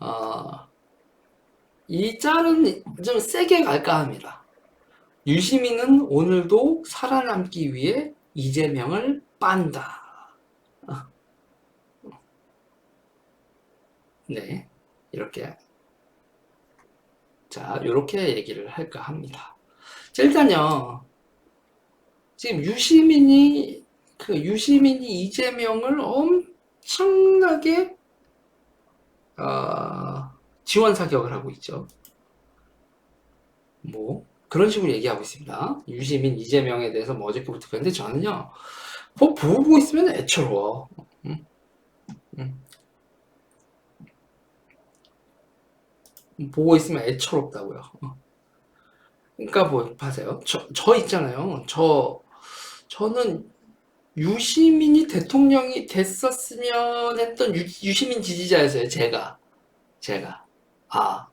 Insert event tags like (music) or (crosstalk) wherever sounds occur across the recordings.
어, 이 짤은 좀 세게 갈까 합니다. 유시민은 오늘도 살아남기 위해 이재명을 빤다. 네, 이렇게 자, 이렇게 얘기를 할까 합니다. 자, 일단요, 지금 유시민이 그 유시민이 이재명을 엄청나게 어, 지원 사격을 하고 있죠. 뭐 그런 식으로 얘기하고 있습니다. 유시민 이재명에 대해서 뭐 어저께부터 그런데 저는요, 뭐 보고 있으면 애처로워. 음, 음. 보고 있으면 애처롭다고요. 어. 그러니까 뭐 봐세요. 저, 저 있잖아요. 저 저는 유시민이 대통령이 됐었으면 했던 유, 유시민 지지자였어요. 제가 제가 아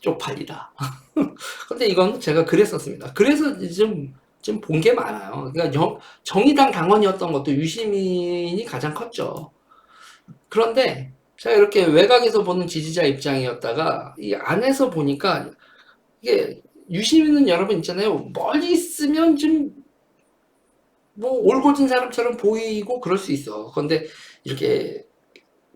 쪽팔리다. (laughs) 근데 이건 제가 그랬었습니다. 그래서 좀좀본게 많아요. 그러니까 정, 정의당 당원이었던 것도 유시민이 가장 컸죠. 그런데 제가 이렇게 외곽에서 보는 지지자 입장이었다가 이 안에서 보니까 이게 유시민은 여러분 있잖아요. 멀리 있으면 좀 뭐 올곧은 사람처럼 보이고 그럴 수 있어. 그런데 이렇게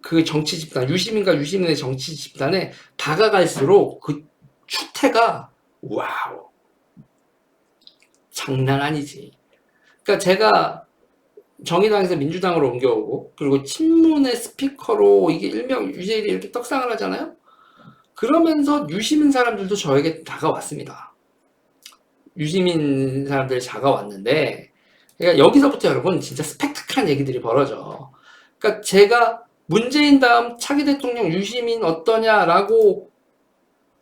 그 정치 집단, 유시민과 유시민의 정치 집단에 다가갈수록 그 추태가 와우 장난 아니지. 그러니까 제가 정의당에서 민주당으로 옮겨오고 그리고 친문의 스피커로 이게 일명 유재일이 이렇게 떡상을 하잖아요. 그러면서 유시민 사람들도 저에게 다가왔습니다. 유시민 사람들이 다가왔는데 그러니까 여기서부터 여러분 진짜 스펙타클한 얘기들이 벌어져. 그러니까 제가 문재인 다음 차기 대통령 유시민 어떠냐라고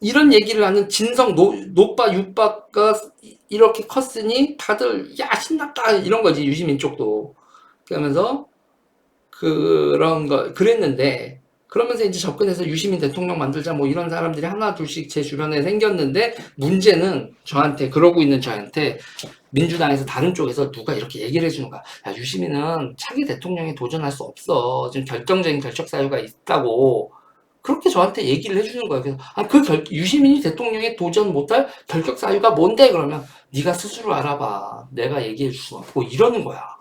이런 얘기를 하는 진성 노, 노빠 유빠가 이렇게 컸으니 다들 야 신났다 이런 거지 유시민 쪽도 그러면서 그런 거 그랬는데 그러면서 이제 접근해서 유시민 대통령 만들자 뭐 이런 사람들이 하나 둘씩 제 주변에 생겼는데 문제는 저한테 그러고 있는 저한테 민주당에서 다른 쪽에서 누가 이렇게 얘기를 해주는 거야. 야 유시민은 차기 대통령에 도전할 수 없어. 지금 결정적인 결적 사유가 있다고 그렇게 저한테 얘기를 해주는 거예요. 그래서 아, 그 결, 유시민이 대통령에 도전 못할 결격 사유가 뭔데? 그러면 네가 스스로 알아봐. 내가 얘기해 줄 수 없고 이러는 거야.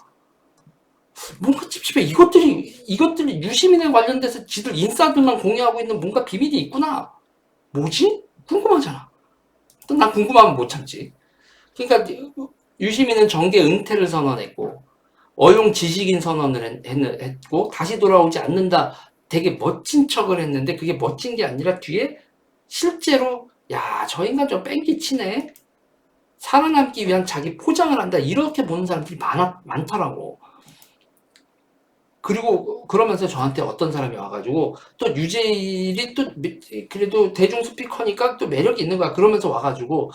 뭔가 찝찝해. 이것들이 이것들이 유시민에 관련돼서 지들 인사들만 공유하고 있는 뭔가 비밀이 있구나. 뭐지? 궁금하잖아. 또난 궁금하면 못 참지. 그러니까 유시민은 정계 은퇴를 선언했고 어용 지식인 선언을 했, 했고 다시 돌아오지 않는다. 되게 멋진 척을 했는데 그게 멋진 게 아니라 뒤에 실제로 야 저 인간 좀 뺑기 치네. 살아남기 위한 자기 포장을 한다. 이렇게 보는 사람들이 많아, 많더라고. 그리고 그러면서 저한테 어떤 사람이 와가지고 또 유재일이 또 그래도 대중 스피커니까 또 매력이 있는 거야. 그러면서 와가지고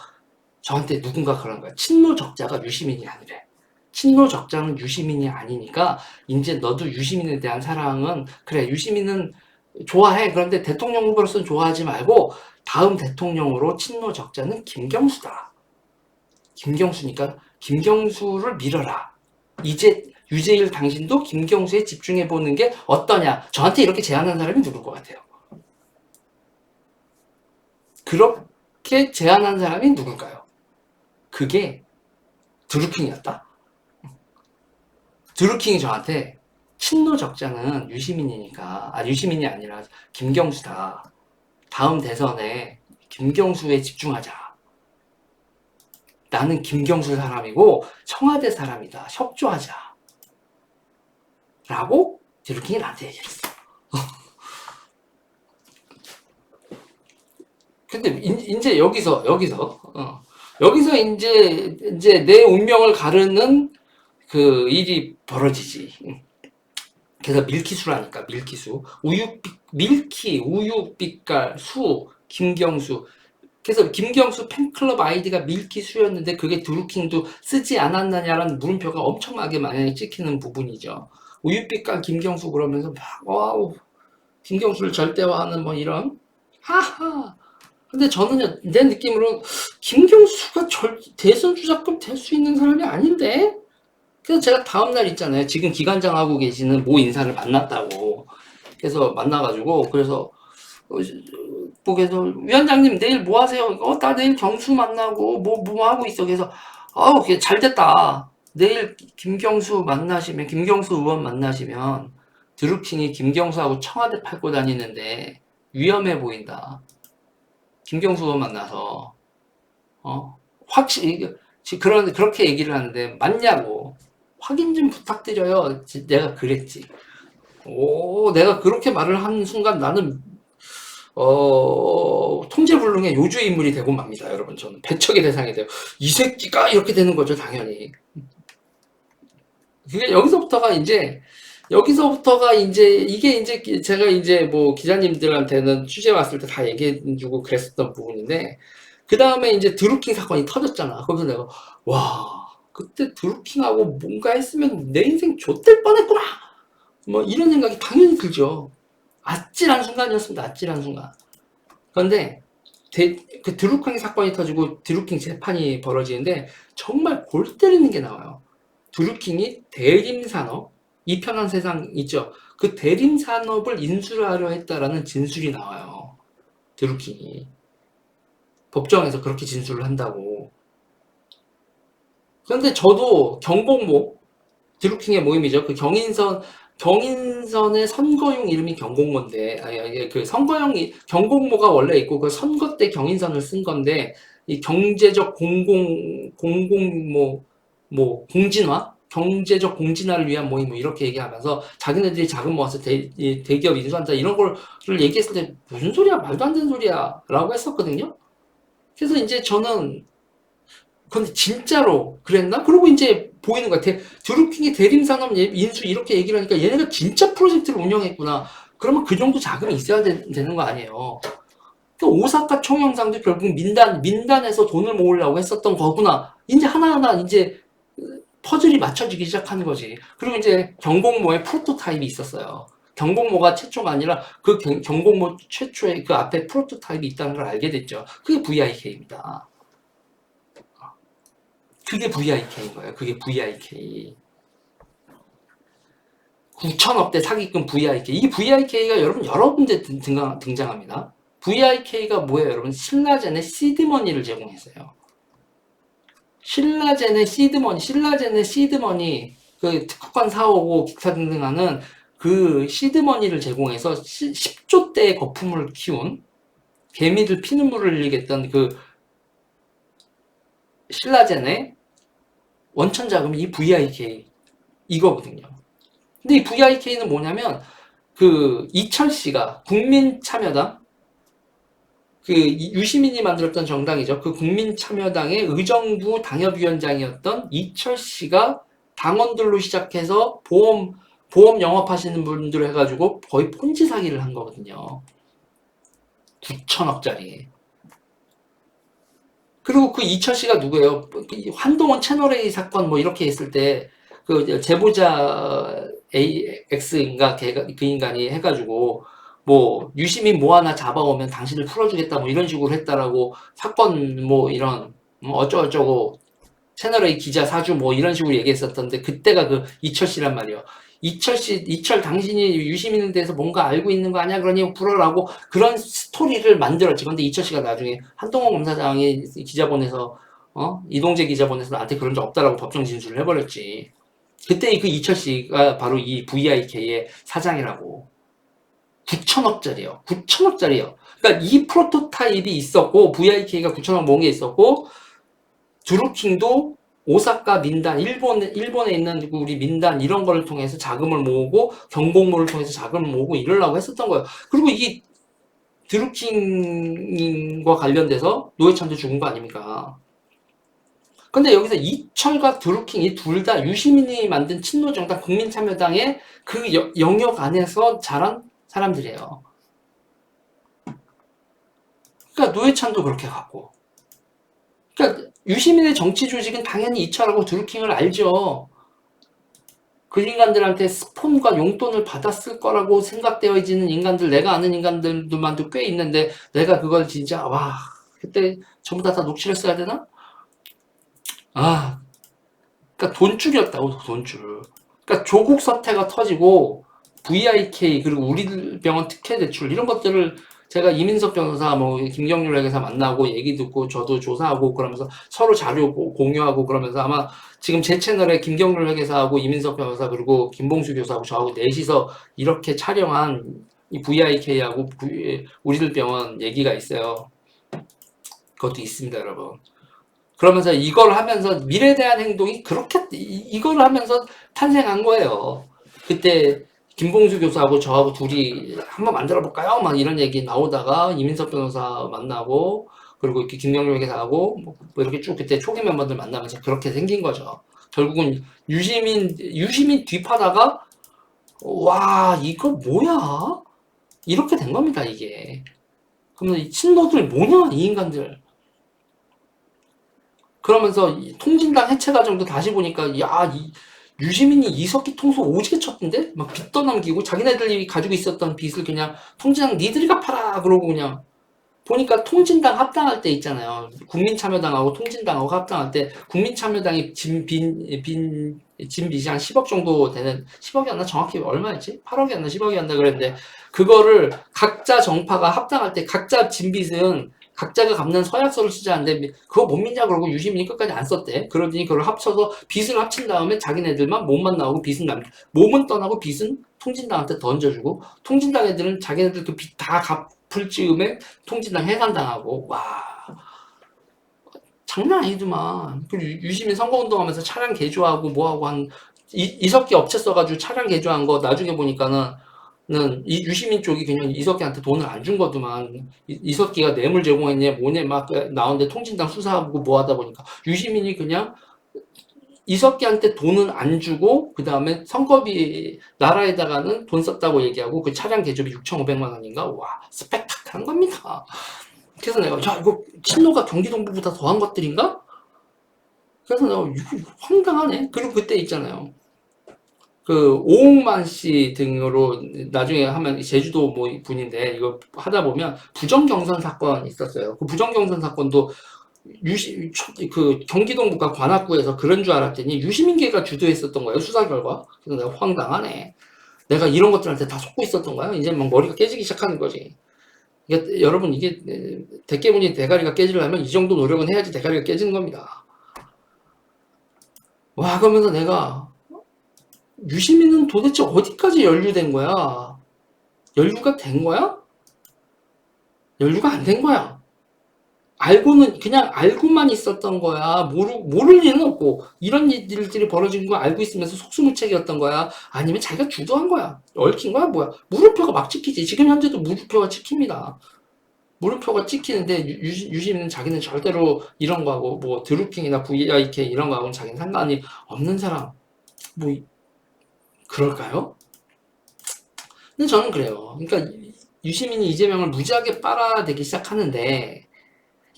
저한테 누군가 그런 거야. 친노 적자가 유시민이 아니래. 친노 적자는 유시민이 아니니까 이제 너도 유시민에 대한 사랑은 그래 유시민은 좋아해. 그런데 대통령 후보로서는 좋아하지 말고 다음 대통령으로 친노 적자는 김경수다. 김경수니까 김경수를 밀어라. 이제 유재일 당신도 김경수에 집중해 보는 게 어떠냐? 저한테 이렇게 제안한 사람이 누굴 것 같아요? 그렇게 제안한 사람이 누굴까요? 그게 드루킹이었다. 드루킹이 저한테 친노 적자는 유시민이니까 아 유시민이 아니라 김경수다. 다음 대선에 김경수에 집중하자. 나는 김경수 사람이고 청와대 사람이다. 협조하자. 라고 드루킹이 나한테 얘기했어. (laughs) 근데 이제 여기서 여기서 어, 여기서 이제 이제 내 운명을 가르는 그 일이 벌어지지. 그래서 밀키수라니까 밀키수 우유 밀키 우유 빛깔 수 김경수 그래서 김경수 팬클럽 아이디가 밀키수였는데 그게 드루킹도 쓰지 않았느냐라는 물음표가 엄청나게 많이 찍히는 부분이죠. 우유빛깔 김경수 그러면서 막 와우 김경수를 절대화하는 뭐 이런 하하 근데 저는 내 느낌으로 김경수가 절, 대선 주자급 될 수 있는 사람이 아닌데 그래서 제가 다음날 있잖아요 지금 기관장 하고 계시는 모 인사를 만났다고 그래서 만나가지고 그래서 어, 보게서 위원장님 내일 뭐 하세요? 어, 나 내일 경수 만나고 뭐, 뭐 하고 있어. 그래서 어, 그게 잘 됐다. 내일 김경수 만나시면 김경수 의원 만나시면 드루킹이 김경수하고 청와대 팔고 다니는데 위험해 보인다. 김경수 의원 만나서 어 확실히 지- 그런 그렇게 얘기를 하는데 맞냐고 확인 좀 부탁드려요. 지- 내가 그랬지. 오, 내가 그렇게 말을 한 순간 나는 어, 통제불능의 요주 인물이 되고 맙니다, 여러분. 저는 배척의 대상이 돼요. 이 새끼가 이렇게 되는 거죠, 당연히. 그게 여기서부터가 이제 여기서부터가 이제 이게 이제 기- 제가 이제 뭐 기자님들한테는 취재 왔을 때 다 얘기해 주고 그랬었던 부분인데 그 다음에 이제 드루킹 사건이 터졌잖아. 거기서 내가 와 그때 드루킹하고 뭔가 했으면 내 인생 좆될 뻔했구나. 뭐 이런 생각이 당연히 들죠. 아찔한 순간이었습니다. 아찔한 순간. 그런데 대- 그 드루킹 사건이 터지고 드루킹 재판이 벌어지는데 정말 골 때리는 게 나와요. 드루킹이 대림산업, 이 편한 세상 있죠. 그 대림산업을 인수하려 했다라는 진술이 나와요. 드루킹이. 법정에서 그렇게 진술을 한다고. 그런데 저도 경공모, 드루킹의 모임이죠. 그 경인선, 경인선의 선거용 이름이 경공모인데, 아니, 그 선거용이, 경공모가 원래 있고, 그 선거 때 경인선을 쓴 건데, 이 경제적 공공, 공공모, 뭐, 공진화? 경제적 공진화를 위한 모임, 뭐, 이렇게 얘기하면서, 자기네들이 자금 모아서 대, 이 대기업 인수한다, 이런 걸 얘기했을 때, 무슨 소리야? 말도 안 되는 소리야. 라고 했었거든요. 그래서 이제 저는, 근데 진짜로 그랬나? 그러고 이제 보이는 것 같아. 드루킹이 대림산업 예- 인수 이렇게 얘기를 하니까 얘네가 진짜 프로젝트를 운영했구나. 그러면 그 정도 자금이 있어야 되, 는 거 아니에요. 그 오사카 총영상도 결국 민단, 민단에서 돈을 모으려고 했었던 거구나. 이제 하나하나 이제 퍼즐이 맞춰지기 시작하는 거지. 그리고 이제 경공모의 프로토타입이 있었어요. 경공모가 최초가 아니라 그 경, 경공모 최초의 그 앞에 프로토타입이 있다는 걸 알게 됐죠. 그게 VIK입니다. 그게 VIK인 거예요. 그게 VIK. 9천억대 사기꾼 VIK. 이 VIK가 여러분 여러 군데 등장합니다. VIK가 뭐예요, 여러분? 신라젠의 시드머니를 제공했어요. 신라젠의 시드머니, 신라젠의 시드머니, 그 특허권 사오고 기타 등등 하는 그 시드머니를 제공해서 10조 대의 거품을 키운 개미들 피눈물을 흘리겠던 그 신라젠의 원천 자금이 이 VIK 이거거든요. 근데 이 VIK는 뭐냐면 그 이철 씨가 국민참여당 그 유시민이 만들었던 정당이죠. 그 국민참여당의 의정부 당협위원장이었던 이철 씨가 당원들로 시작해서 보험 보험 영업하시는 분들 해가지고 거의 폰지 사기를 한 거거든요. 9천억짜리. 그리고 그 이철 씨가 누구예요? 그 한동원 채널A 사건 뭐 이렇게 했을 때 그 제보자 AX인가 그 인간이 해가지고 뭐 유시민 뭐 하나 잡아오면 당신을 풀어주겠다 뭐 이런 식으로 했다라고 사건 뭐 이런 뭐 어쩌고저쩌고 채널A 기자 사주 뭐 이런 식으로 얘기했었던데 그때가 그 이철 씨란 말이에요. 이철 씨, 이철 당신이 유시민에 대해서 뭔가 알고 있는 거 아니야? 그러니 풀어라고 그런 스토리를 만들었지. 근데 이철 씨가 나중에 한동훈 검사장이 기자 보내서 어 이동재 기자 보내서 나한테 그런 적 없다라고 법정 진술을 해버렸지. 그때 그 이철 씨가 바로 이 VIK의 사장이라고. 9천억짜리요. 9천억짜리요. 그러니까 이 프로토타입이 있었고 VIK가 9천억 모은 게 있었고 드루킹도 오사카 민단, 일본, 일본에 있는 우리 민단 이런 거를 통해서 자금을 모으고 경공모를 통해서 자금을 모으고 이러려고 했었던 거예요. 그리고 이 드루킹과 관련돼서 노회찬도 죽은 거 아닙니까? 근데 여기서 이철과 드루킹 이 둘 다 유시민이 만든 친노정당 국민참여당의 그 여- 영역 안에서 자란 사람들이에요. 그러니까 노회찬도 그렇게 갔고. 그러니까 유시민의 정치 조직은 당연히 이철하고 드루킹을 알죠. 그 인간들한테 스폰과 용돈을 받았을 거라고 생각되어지는 인간들, 내가 아는 인간들만도 꽤 있는데, 내가 그걸 진짜, 와, 그때 전부 다 다 녹취를 써야 되나? 아, 그러니까 돈줄이었다고, 돈줄. 그러니까 조국 사태가 터지고, VIK, 그리고 우리 병원 특혜 대출, 이런 것들을 제가 이민석 변호사, 뭐 김경률 회계사 만나고 얘기 듣고 저도 조사하고 그러면서 서로 자료 고- 공유하고 그러면서 아마 지금 제 채널에 김경률 회계사하고 이민석 변호사 그리고 김봉수 교수하고 저하고 넷이서 이렇게 촬영한 이 VIK하고 우리들 병원 얘기가 있어요. 그것도 있습니다, 여러분. 그러면서 이걸 하면서 미래에 대한 행동이 그렇게 이- 이걸 하면서 탄생한 거예요. 그때 김봉수 교수하고 저하고 둘이 한번 만들어 볼까요? 막 이런 얘기 나오다가 이민석 변호사 만나고 그리고 이렇게 김경률 회계사하고 뭐 이렇게 쭉 그때 초기 멤버들 만나면서 그렇게 생긴 거죠. 결국은 유시민 유시민 뒤파다가 와 이거 뭐야? 이렇게 된 겁니다 이게. 그러면 이 친노들 뭐냐 이 인간들. 그러면서 이 통진당 해체 과정도 다시 보니까 야 이, 유시민이 이석기 통수 오지게 쳤던데? 막 빚 떠넘기고 자기네들이 가지고 있었던 빚을 그냥 통진당 니들이 갚아라 그러고 그냥 보니까 통진당 합당할 때 있잖아요. 국민참여당하고 통진당하고 합당할 때 국민참여당이 진빈 빈, 진 빚이 한 10억 정도 되는 10억이었나? 정확히 얼마였지? 8억이었나? 10억이었나? 그랬는데 그거를 각자 정파가 합당할 때 각자 진 빚은 각자가 갚는 서약서를 쓰자는데 그거 못 믿냐 그러고 유시민이 끝까지 안 썼대. 그러더니 그걸 합쳐서 빚을 합친 다음에 자기네들만 몸만 나오고 빚은 남 몸은 떠나고 빚은 통진당한테 던져주고 통진당 애들은 자기네들 그빚다 갚을 즈음에 통진당 해산당하고 와 장난 아니더만. 그리고 유- 유시민 선거운동하면서 차량 개조하고 뭐하고 한 이, 이석기 업체 써가지고 차량 개조한 거 나중에 보니까는 는이 유시민 쪽이 그냥 이석기한테 돈을 안 준 거더만 이- 이석기가 뇌물 제공했냐 뭐냐 막 나오는데 통진당 수사하고 뭐 하다 보니까 유시민이 그냥 이석기한테 돈은 안 주고 그 다음에 선거비 나라에다가는 돈 썼다고 얘기하고 그 차량 개조비 6,500만 원인가 와 스펙타클한 겁니다. 그래서 내가 야 이거 친노가 경기동부보다 더한 것들인가? 그래서 내가 이거 황당하네. 그리고 그때 있잖아요. 그 오홍만 씨 등으로 나중에 하면 제주도 뭐 분인데 이거 하다 보면 부정경선 사건 있었어요. 그 부정경선 사건도 유시 그 경기동부가 관악구에서 그런 줄 알았더니 유시민계가 주도했었던 거예요 수사 결과. 그래서 내가 황당하네. 내가 이런 것들한테 다 속고 있었던 거야. 이제 막 머리가 깨지기 시작하는 거지. 이게 여러분 이게 대깨문이 대가리가 깨지려면 이 정도 노력은 해야지 대가리가 깨지는 겁니다. 와 그러면서 내가 유시민은 도대체 어디까지 연루된 거야? 연루가 된 거야? 연루가 안 된 거야. 알고는 그냥 알고만 있었던 거야. 모르 모를 리는 없고 이런 일들이 벌어진 거 알고 있으면서 속수무책이었던 거야. 아니면 자기가 주도한 거야. 얽힌 거야 뭐야? 물음표가 막 찍히지. 지금 현재도 물음표가 찍힙니다. 물음표가 찍히는데 유, 유- 유시민은 자기는 절대로 이런 거하고 뭐 드루킹이나 VIK 이런 거하고는 자기는 상관이 없는 사람. 뭐 이- 그럴까요? 근데 저는 그래요. 그러니까 유시민이 이재명을 무지하게 빨아대기 시작하는데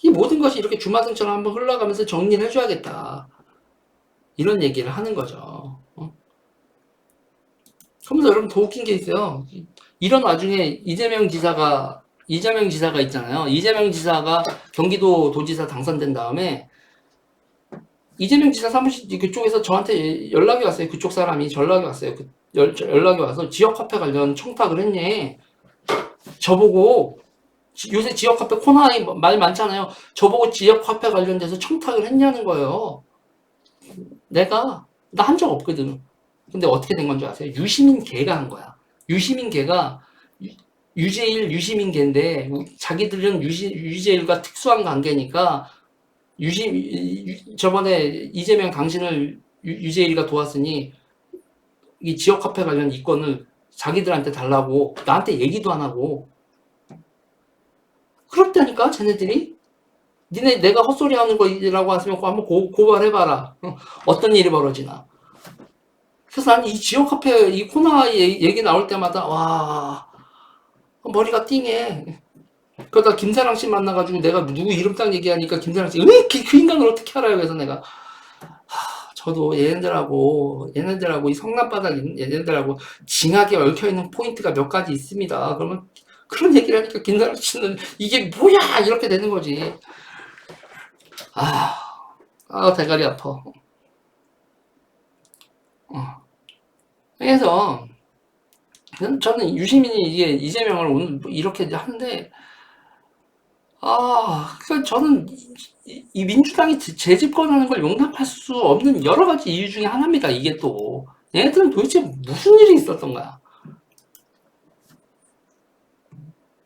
이 모든 것이 이렇게 주마등처럼 한번 흘러가면서 정리를 해줘야겠다. 이런 얘기를 하는 거죠. 어? 그러면서 여러분 더 웃긴 게 있어요. 이런 와중에 이재명 지사가 이재명 지사가 있잖아요. 이재명 지사가 경기도 도지사 당선된 다음에 이재명 지사 사무실 그쪽에서 저한테 연락이 왔어요. 그쪽 사람이 전락이 왔어요. 그 연, 연락이 와서 지역 화폐 관련 청탁을 했니? 저보고 지- 요새 지역 화폐 코너에 말 많잖아요. 저보고 지역 화폐 관련돼서 청탁을 했냐는 거예요. 내가 나 한 적 없거든. 근데 어떻게 된건줄 아세요? 유시민 개가 한 거야. 유시민 개가 유- 유재일 유시민 개인데 우- 자기들은 유시, 유재일과 특수한 관계니까 유시 유- 저번에 이재명 당신을 유, 유재일이가 도왔으니 이 지역 화폐 관련 이권을 자기들한테 달라고 나한테 얘기도 안 하고. 그렇다니까 쟤네들이? 니네 내가 헛소리 하는 거라고 하시면 한번 고, 고발해봐라. 어, (laughs) 어떤 일이 벌어지나. 그래서 나는 이 지역 화폐 이 얘- 얘기 나올 때마다 와 머리가 띵해 그러다 김사랑 씨 만나가지고 내가 누구 이름 딱 얘기하니까 김사랑 씨, 왜 그, 그 인간을 어떻게 알아요? 그래서 내가 하, 저도 얘네들하고 얘네들하고 이 성남바닥 얘네들하고 징하게 얽혀 있는 포인트가 몇 가지 있습니다. 그러면 그런 얘기를 하니까 김사랑 씨는 이게 뭐야 이렇게 되는 거지. 아, 아 대가리 아파. 어. 그래서 저는- 유시민이 이게 이재명을 오늘 뭐 이렇게 하는데 아, 그러니까 저는 이, 민주당이 재- 재집권하는 걸 용납할 수 없는 여러 가지 이유 중에 하나입니다. 이게 또 얘네들은 도대체 무슨 일이 있었던 거야?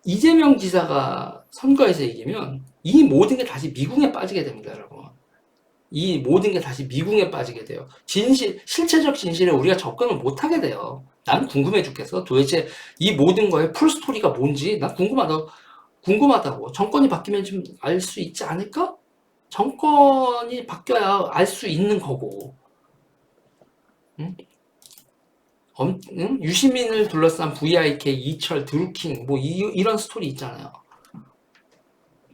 이재명 지사가 선거에서 이기면 이 모든 게 다시 미궁에 빠지게 됩니다, 여러분. 이 모든 게 다시 미궁에 빠지게 돼요. 진실, 실체적 진실에 우리가 접근을 못 하게 돼요. 난 궁금해 죽겠어. 도대체 이 모든 거의 풀스토리가 뭔지 난 궁금하다. 궁금하다고. 정권이 바뀌면 좀 알 수 있지 않을까? 정권이 바뀌어야 알 수 있는 거고. 응? 엄- 응? 유시민을 둘러싼 VIK, 이철, 드루킹, 뭐 이, 이런 스토리 있잖아요.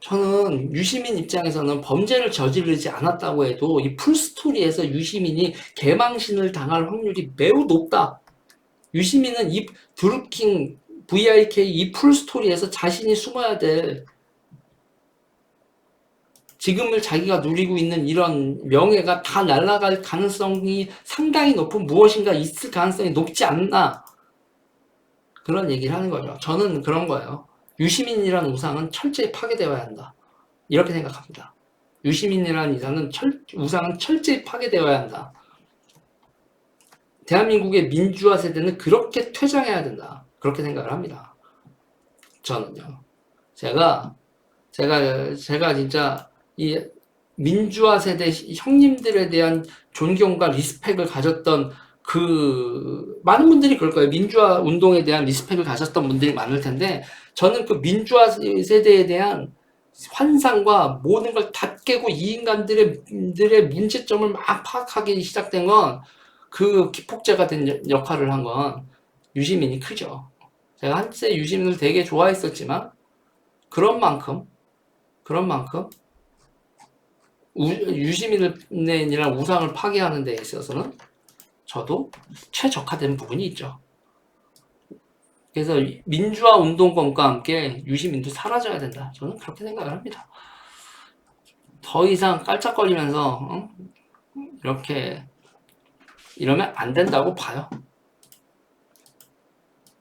저는 유시민 입장에서는 범죄를 저지르지 않았다고 해도 이 풀스토리에서 유시민이 개망신을 당할 확률이 매우 높다. 유시민은 이 드루킹, VIK 이 풀스토리에서 자신이 숨어야 될 지금을 자기가 누리고 있는 이런 명예가 다 날아갈 가능성이 상당히 높은 무엇인가 있을 가능성이 높지 않나 그런 얘기를 하는 거죠. 저는 그런 거예요. 유시민이라는 우상은 철저히 파괴되어야 한다. 이렇게 생각합니다. 유시민이라는 이상은 철, 우상은 철저히 파괴되어야 한다. 대한민국의 민주화 세대는 그렇게 퇴장해야 된다. 그렇게 생각을 합니다. 저는요. 제가, 제가, 제가 진짜 이 민주화 세대 형님들에 대한 존경과 리스펙을 가졌던 그 많은 분들이 그럴 거예요. 민주화 운동에 대한 리스펙을 가졌던 분들이 많을 텐데 저는 그 민주화 세대에 대한 환상과 모든 걸 다 깨고 이 인간들의 들의 문제점을 막 파악하기 시작된 건 그 기폭제가 된 역- 역할을 한 건 유시민이 크죠. 제가 한때 유시민을 되게 좋아했었지만 그런 만큼 그런 만큼 우, 유시민이란 우상을 파괴하는 데 있어서는 저도 최적화된 부분이 있죠. 그래서 민주화 운동권과 함께 유시민도 사라져야 된다. 저는 그렇게 생각을 합니다. 더 이상 깔짝거리면서 어? 이렇게 이러면 안 된다고 봐요.